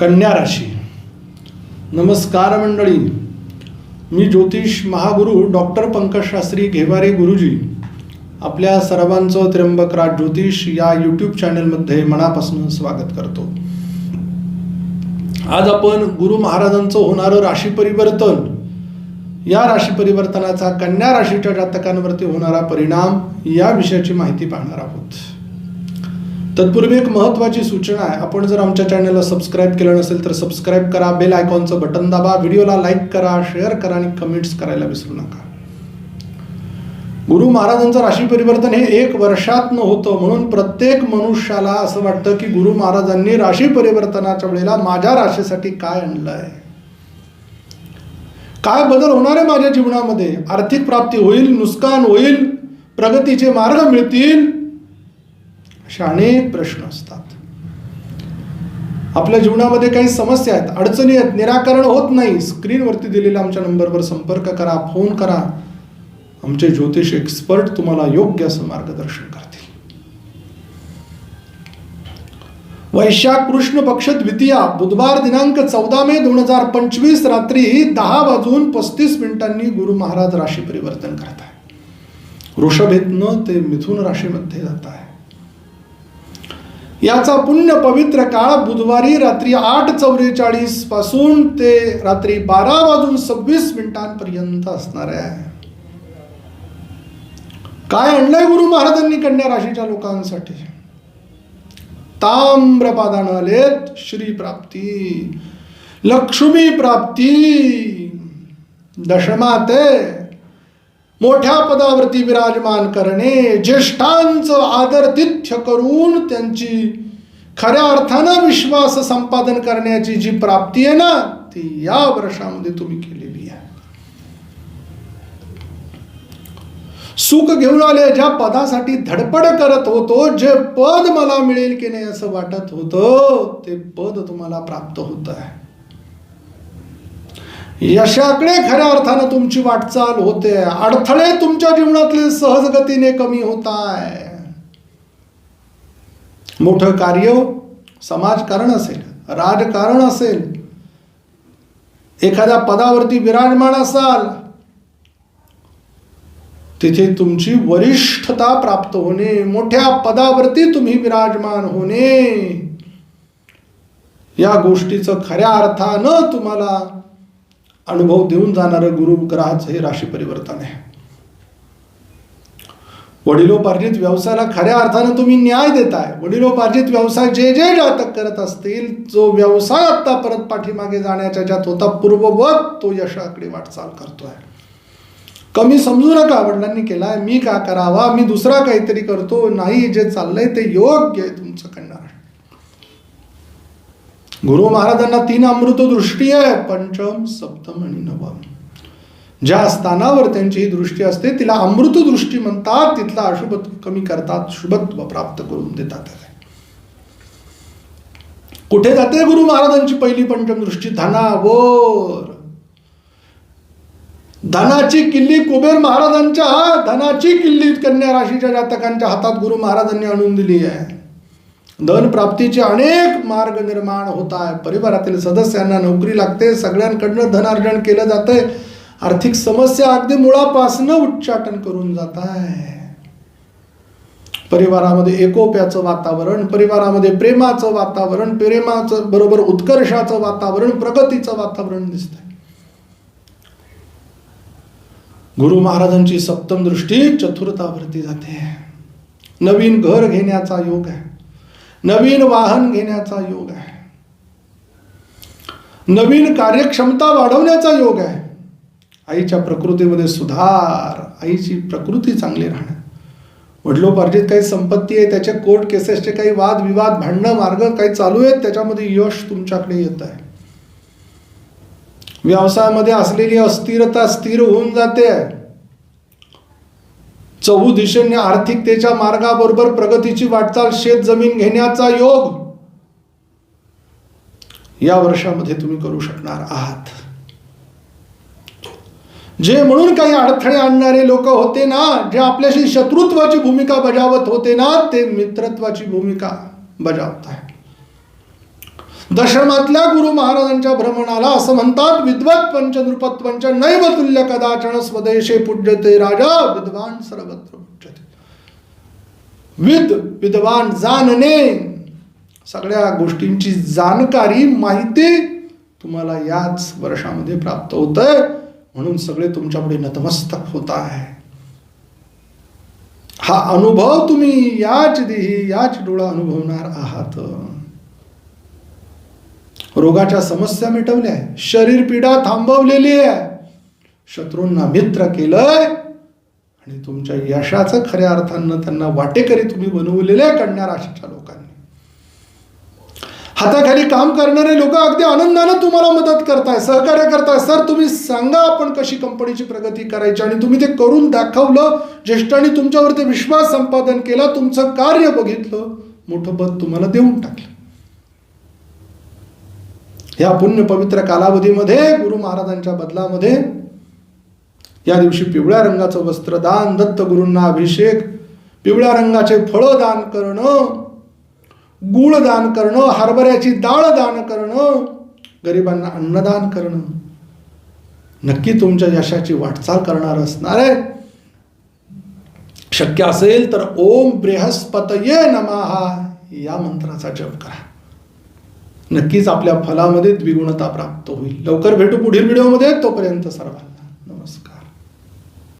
कन्या राशी. नमस्कार मंडळी. मी ज्योतिष महागुरु डॉक्टर पंकज शास्त्री घेवारे गुरुजी. आपल्या सर्वांचं त्र्यंबकराज ज्योतिष या यूट्यूब चॅनलमध्ये मनापासून स्वागत करतो. आज आपण गुरु महाराजांचं होणारं राशी परिवर्तन या राशी परिवर्तनाचा कन्या राशीच्या जातकांवरती होणारा परिणाम या विषयाची माहिती पाहणार आहोत. तत्पूर्वी एक महत्त्वाची सूचना आहे. आपण जर आमच्या चॅनलला सबस्क्राईब केलं नसेल तर सबस्क्राईब करा बेल आयकॉनचं बटन दाबा व्हिडिओला लाईक करा शेअर करा आणि कमेंट्स करायला विसरू नका. गुरु महाराजांचं राशी परिवर्तन हे एक वर्षात न होतं. म्हणून प्रत्येक मनुष्याला असं वाटतं की गुरु महाराजांनी राशी परिवर्तनाच्या वेळेला माझ्या राशीसाठी काय आणलं आहे काय बदल होणार आहे माझ्या जीवनामध्ये? आर्थिक प्राप्ती होईल नुकसान होईल प्रगतीचे मार्ग मिळतील असे अनेक प्रश्न असतात. आपल्या जीवनामध्ये काही समस्या आहेत अडचणी आहेत निराकरण होत नाही. स्क्रीनवरती दिलेल्या आमच्या नंबरवर संपर्क करा फोन करा. आमचे ज्योतिष एक्सपर्ट तुम्हाला योग्य असं मार्गदर्शन करतात. वैशाख कृष्ण पक्ष द्वितीया बुधवार दिनांक चौदा मे दोन हजार पंचवीस रात्री दहा वाजून पस्तीस मिनिटांनी गुरु महाराज राशी परिवर्तन करत आहे वृषभेतनं ते मिथुन राशीमध्ये जात आहे याचा पुण्य पवित्र काळ बुधवारी रात्री आठ चौवेचाळीसपासून ते रात्री बारा वाजून सव्वीस मिनिटांपर्यंत असणार आहे. काय आणलंय गुरु महाराजांनी कन्या राशीच्या लोकांसाठी? ताम्रपादानं लेत श्री प्राप्ती लक्ष्मी प्राप्ती दशमाते मोठ्या पदावरती विराजमान करणे ज्येष्ठांचं आदरतिथ्य करून त्यांची खऱ्या अर्थानं विश्वास संपादन करण्याची जी प्राप्ती आहे ना ती या वर्षामध्ये तुम्ही केलेली सुख घेऊन आले ज्या पदासाठी धडपड करत होतो जे पद मला मिळेल की नाही असं वाटत होतं ते पद तुम्हाला प्राप्त होत आहे. यशाकडे खऱ्या अर्थानं तुमची वाटचाल होते अडथळे तुमच्या जीवनातले सहजगतीने कमी होत आहे. मोठं कार्य समाजकारण असेल राजकारण असेल. एखाद्या पदावरती विराजमान असाल तिथे तुमची वरिष्ठता प्राप्त होणे मोठ्या पदावरती तुम्ही विराजमान होणे. या गोष्टीचं खऱ्या अर्थानं तुम्हाला अनुभव देऊन जाणारं गुरु ग्रहाचं हे राशी परिवर्तन आहे. वडिलोपार्जित व्यवसायाला खऱ्या अर्थानं तुम्ही न्याय देताय. वडिलोपार्जित व्यवसाय जे जे जातक करत असतील जो व्यवसाय आता परत पाठीमागे जाण्याच्या ज्यात होता पूर्ववत तो यशाकडे वाटचाल करतोय. कमी समजू नका वडिलांनी केलाय मी का करावा मी दुसरा काहीतरी करतो नाही जे चाललंय ते योग्य आहे तुमचं करणार. गुरु महाराजांना तीन अमृत दृष्टी आहे पंचम सप्तम आणि नवम. ज्या स्थानावर त्यांची ही दृष्टी असते तिला अमृत दृष्टी म्हणतात तिथला अशुभत्व कमी करतात शुभत्व प्राप्त करून देतात कुठे जाते गुरु महाराजांची पहिली पंचम दृष्टी? धनावर. धनाची किल्ली कुबेर महाराजांच्या धनाची किल्ली कन्या राशीच्या जातकांच्या हातात गुरु महाराजांनी आणून दिली आहे. धन प्राप्तीचे अनेक मार्ग निर्माण होत आहे परिवारातील सदस्यांना नोकरी लागते सगळ्यांकडनं धनार्जन केलं जातंय. आर्थिक समस्या अगदी मुळापासनं उच्चाटन करून जात आहे परिवारामध्ये एकोप्याचं वातावरण परिवारामध्ये प्रेमाचं वातावरण प्रेमाचं बरोबर उत्कर्षाचं वातावरण प्रगतीचं वातावरण दिसतंय. गुरु महाराजांची सप्तम दृष्टी चतुर्थावरती जाते. नवीन घर घेण्याचा योग आहे. नवीन वाहन घेण्याचा योग आहे. नवीन कार्यक्षमता वाढवण्याचा योग आहे. आईच्या प्रकृतीमध्ये सुधार आईची प्रकृती चांगली राहणं. वडिलोपार्जित काही संपत्ती आहे त्याच्या कोर्ट केसेसचे काही वाद विवाद भांडणं मार्ग काही चालू आहेत त्याच्यामध्ये यश तुमच्याकडे येत आहे. व्यवसायामध्ये असलेली अस्थिरता स्थिर होऊन जाते. चहू दिशेने आर्थिकतेच्या मार्गाबरोबर प्रगतीची वाटचाल शेत जमीन घेण्याचा योग. या वर्षामध्ये तुम्ही करू शकणार आहात. जे म्हणून काही अडथळे आणणारे लोक होते ना जे आपल्याशी शत्रुत्वाची भूमिका बजावत होते ना ते मित्रत्वाची भूमिका बजावत आहे दशमातल्या गुरु महाराजांच्या भ्रमणाला असं म्हणतात विद्वत पंचनृपत्वंच नैव तुल्य कदाचन स्वदेशे पूज्यते राजा विद्वान सर्वत्र पूज्यते विद विद्वान जाणणे सगळ्या गोष्टींची जाणकारी माहिती तुम्हाला याच वर्षामध्ये प्राप्त होत आहे म्हणून सगळे तुमच्यापुढे नतमस्तक होत आहे हा अनुभव तुम्ही याच देही याच डोळा अनुभवणार आहात. रोगाच्या समस्या मिटवल्या आहे शरीर पीडा थांबवलेली आहे. शत्रूंना मित्र केलंय. आणि तुमच्या यशाचं खऱ्या अर्थानं त्यांना वाटेकरी तुम्ही बनवलेले आहे राशीच्या लोकांनी. हाताखाली काम करणारे लोक अगदी आनंदानं तुम्हाला मदत करताय सहकार्य करताय. सर तुम्ही सांगा आपण कशी कंपनीची प्रगती करायची आणि तुम्ही ते करून दाखवलं. ज्येष्ठांनी तुमच्यावरती विश्वास संपादन केला तुमचं कार्य बघितलं. मोठं पद तुम्हाला देऊन टाकलं. या पुण्य पवित्र कालावधीमध्ये गुरु महाराजांच्या बदलामध्ये या दिवशी पिवळ्या रंगाचं वस्त्रदान दत्तगुरूंना अभिषेक पिवळ्या रंगाचे फळं दान करणं गुळ दान करणं हरभऱ्याची डाळ दान करणं गरिबांना अन्नदान करणं. नक्की तुमच्या यशाची वाटचाल करणार असणार आहे. शक्य असेल तर ओम बृहस्पतये नमहा या मंत्राचा जप करा. नक्कीच आपल्या फलामध्ये द्विगुणता प्राप्त होईल. लवकर भेटू पुढील व्हिडिओमध्ये तोपर्यंत सर्वांना.